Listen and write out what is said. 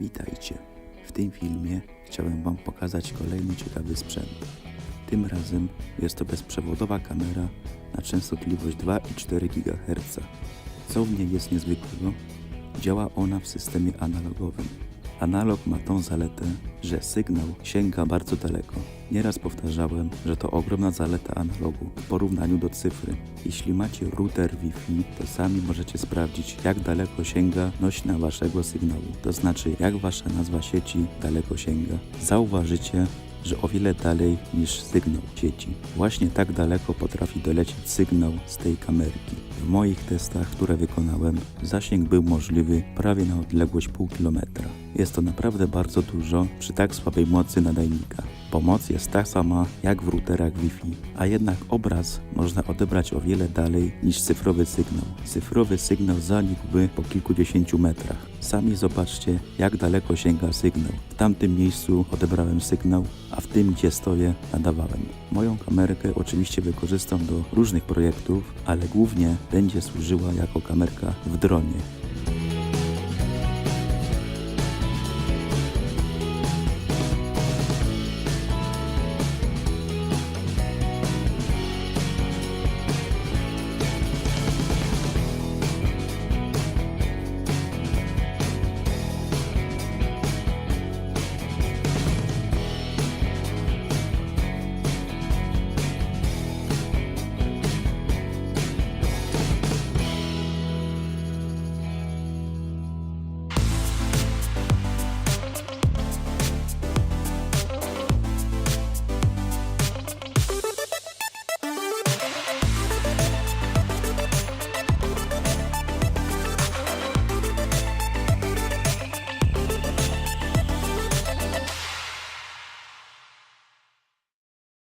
Witajcie! W tym filmie chciałem Wam pokazać kolejny ciekawy sprzęt. Tym razem jest to bezprzewodowa kamera na częstotliwość 2,4 GHz. Co w niej jest niezwykłego? Działa ona w systemie analogowym. Analog ma tą zaletę, że sygnał sięga bardzo daleko. Nieraz powtarzałem, że to ogromna zaleta analogu w porównaniu do cyfry. Jeśli macie router Wi-Fi, to sami możecie sprawdzić, jak daleko sięga nośna waszego sygnału, to znaczy jak wasza nazwa sieci daleko sięga. Zauważycie, że o wiele dalej niż sygnał sieci. Właśnie tak daleko potrafi dolecieć sygnał z tej kamerki. W moich testach, które wykonałem, zasięg był możliwy prawie na odległość pół kilometra. Jest to naprawdę bardzo dużo przy tak słabej mocy nadajnika. Pomoc jest ta sama jak w routerach Wi-Fi, a jednak obraz można odebrać o wiele dalej niż cyfrowy sygnał. Cyfrowy sygnał zanikłby po kilkudziesięciu metrach. Sami zobaczcie, jak daleko sięga sygnał. W tamtym miejscu odebrałem sygnał, a w tym, gdzie stoję, nadawałem. Moją kamerkę oczywiście wykorzystam do różnych projektów, ale głównie będzie służyła jako kamerka w dronie.